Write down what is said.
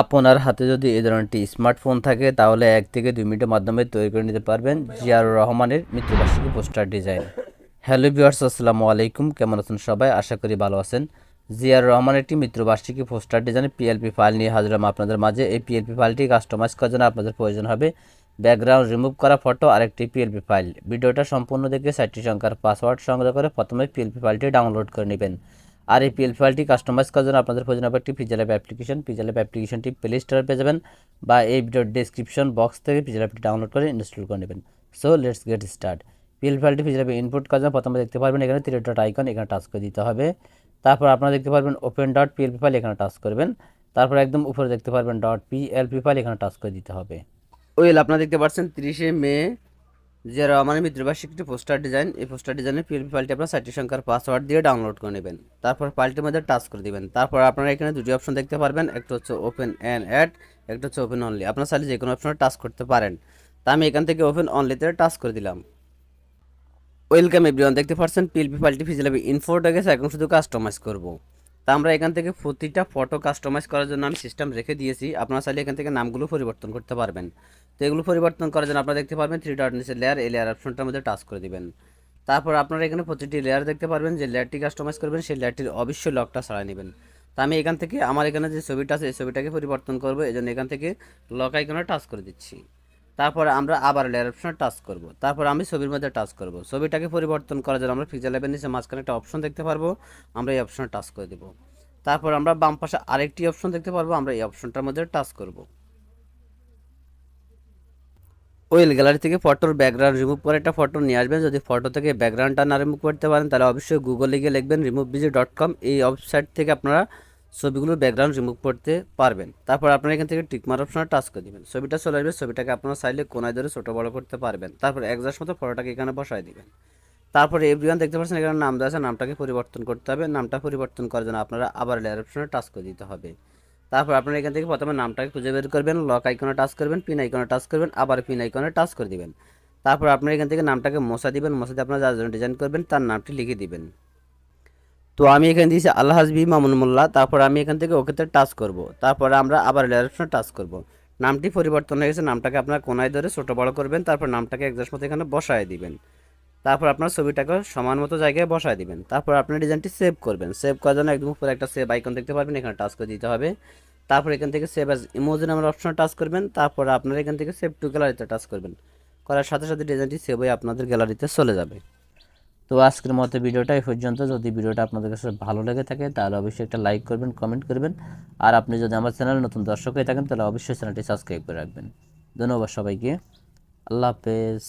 আপনার হাতে যদি এই ধরনের একটি স্মার্টফোন থাকে, তাহলে এক থেকে দুই মিনিটের মাধ্যমে তৈরি করে নিতে পারবেন জিয়ারুর রহমানের মৃত্যুবার্ষিকী পোস্টার ডিজাইন। হ্যালো ভিউয়ার্স, আসসালামু আলাইকুম। কেমন আছেন সবাই? আশা করি ভালো আছেন। জিয়ারুর রহমানের একটি মৃত্যুবার্ষিকী পোস্টার ডিজাইনের পিএলপি ফাইল নিয়ে হাজিরাম আপনাদের মাঝে। এই পিএলপি ফাইলটি কাস্টমাইজ করার জন্য আপনাদের প্রয়োজন হবে ব্যাকগ্রাউন্ড রিমুভ করা ফটো আর একটি পিএলপি ফাইল ভিডিওটা সম্পূর্ণ দেখে সাইটটি সংখ্যার পাসওয়ার্ড সংগ্রহ করে প্রথমে পিএলপি ফাইলটি ডাউনলোড করে নেবেন। আর এই পিএল ফাইলটি কাস্টমাইজ করার জন্য আপনাদের প্রয়োজন হবে একটি pixel app application pixel app অ্যাপ্লিকেশনটি প্লে স্টোরে পেয়ে যাবেন বা এই ভিডিওর ডিসক্রিপশন বক্স থেকে পিজেল অ্যাপটি ডাউনলোড করে ইনস্টল করে নেবেন। So let's get start PL ফাইলটি পিজেল অ্যাপে ইনপুট করার জন্য প্রথমে দেখতে পারবেন এখানে থ্রি ডট আইকন এখানে টাচ করে দিতে হবে। তারপর আপনারা দেখতে পারবেন ওপেন ডট পিএলপি ফাইল এখানে টাচ করবেন। তারপর একদম উপরে দেখতে পারবেন ডট পিএলপি ফাইল এখানে টাচ করে দিতে হবে। ওয়েল আপনারা দেখতে পাচ্ছেন তিরিশে মে যে রহমানের মিত্রবার্ষিক একটি পোস্টার ডিজাইন, এই পোস্টার ডিজাইনের পিএলপি ফাইলটি আপনার সাইটটি সংখ্যার পাসওয়ার্ড দিয়ে ডাউনলোড করে নেবেন। তারপর ফাইলটির মধ্যে টাচ করে দিবেন। তারপর আপনারা এখানে দুটি অপশন দেখতে পারবেন, একটা হচ্ছে ওপেন অ্যান্ড অ্যাড একটা হচ্ছে ওপেন অনলি আপনার চাইলে যে কোনো অপশনে টাচ করতে পারেন। তা আমি এখান থেকে ওপেন অনলিতে টাচ করে দিলাম। ওয়েলকাম এভরিওয়ান দেখতে পাচ্ছেন, পিএলপি ফাইলটি ফিজিলাবি ইনফোর্ট হয়ে গেছে, এখন শুধু কাস্টমাইজ করব। তা আমরা এখান থেকে প্রতিটা ফটো কাস্টমাইজ করার জন্য আমি সিস্টেম রেখে দিয়েছি। আপনারা চাইলে এখান থেকে নামগুলো পরিবর্তন করতে পারবেন। তো এগুলো পরিবর্তন করার জন্য আপনারা দেখতে পারবেন থ্রি ডট নিচে লেয়ার এই লেয়ার অপশনটার মধ্যে টাচ করে দিবেন। তারপর আপনারা এখানে প্রতিটি লেয়ার দেখতে পারবেন, যে লেয়ারটি কাস্টমাইজ করবেন, সেই লেয়ারটির অবশ্যই লকটা ছাড়াই নেবেন। তা আমি এখান থেকে আমার এখানে যে ছবিটা আছে, এই ছবিটাকে পরিবর্তন করব এই জন্য এখান থেকে লক আইকনে টাচ করে দিচ্ছি। তারপর আমরা আবার লেয়ার অপশনে টাচ করব। তারপর আমি ছবির মধ্যে টাচ করব। ছবিটাকে পরিবর্তন করার জন্য আমরা পিকচার ল্যাবের নিচে মাঝখানে একটা অপশন দেখতে পারব। আমরা এই অপশনে টাচ করে দেব। তারপর আমরা বাম পাশে আরেকটি অপশন দেখতে পারব। আমরা এই অপশনটার মধ্যে টাচ করব। ওয়েল গ্যালারি থেকে ফটোর ব্যাকগ্রাউন্ড রিমুভ করে একটা ফটো নিয়ে আসবেন। যদি ফটো থেকে ব্যাকগ্রাউন্ডটা না রিমুভ করতে পারেন, তাহলে অবশ্যই গুগলে গিয়ে লিখবেন রিমুভ বিজি ডট কম এই ওয়েবসাইট থেকে আপনারা ছবিগুলোর ব্যাকগ্রাউন্ড রিমুভ করতে পারবেন। তারপর আপনারা এখান থেকে টিকমার অপশনে টাচ করে দেবেন। ছবিটা চলে আসবে, ছবিটাকে আপনারা চাইলে কোনায় ধরে ছোটো বড় করতে পারবেন। তারপর একজাস্ট মতো ফটোটাকে এখানে বসায় দিবেন। তারপরে এভরিওয়ান দেখতে পাচ্ছেন এখানে নাম দেওয়া আছে, নামটাকে পরিবর্তন করতে হবে। নামটা পরিবর্তন করার জন্য আপনারা আবার লেয়ার অপশনে টাচ করে দিতে হবে। তারপর আপনারা এখান থেকে প্রথমে নামটাকে খুঁজে বের করবেন লক আইকনে টাচ করবেন পিন আইকনে টাচ করবেন, আবার পিন আইকনে টাচ করে দিবেন। তারপর আপনারা এখান থেকে নামটাকে মশা দিবেন মশা দিয়ে আপনারা যার জন্য ডিজাইন করবেন, তার নামটি লিখে দিবেন। তো আমি এখানে দিয়েছি আল্লাহ হাসবি মামুন মোল্লা, তারপর আমি এখান থেকে ওকেতে টাচ করব। তারপরে আমরা আবার লেয়ার অপশনে টাচ করব। নামটি পরিবর্তন হয়ে গেছে, নামটাকে আপনার কোনায় ধরে ছোটো বড় করবেন, তারপর নামটাকে একজাস্ট মতো এখানে বসায় দিবেন। তারপর আপনার ছবিটাকে সমান মতো জায়গায় বসায় দিবেন। তারপর আপনার ডিজাইনটি সেভ করবেন। সেভ করার জন্য একদম উপরে একটা সেভ আইকন দেখতে পারবেন, এখানে টাচ করে দিতে হবে। তারপর এখান থেকে সেভ অ্যাজ ইমোজি নামের অপশনে টাচ করবেন। তারপর আপনারা এখান থেকে সেভ টু গ্যালারিতে টাচ করবেন। করার সাথে সাথে ডিজাইনটি সেভ হয়ে আপনাদের গ্যালারিতে চলে যাবে। তো আজকের মতো ভিডিওটা এই পর্যন্ত। যদি ভিডিওটা আপনাদের কাছে ভালো লেগে থাকে, তাহলে অবশ্যই একটা লাইক করবেন, কমেন্ট করবেন। আর আপনি যদি আমার চ্যানেলে নতুন দর্শক হয়ে থাকেন, তাহলে অবশ্যই চ্যানেলটি সাবস্ক্রাইব করে রাখবেন। ধন্যবাদ সবাইকে। আল্লাহ হাফেজ।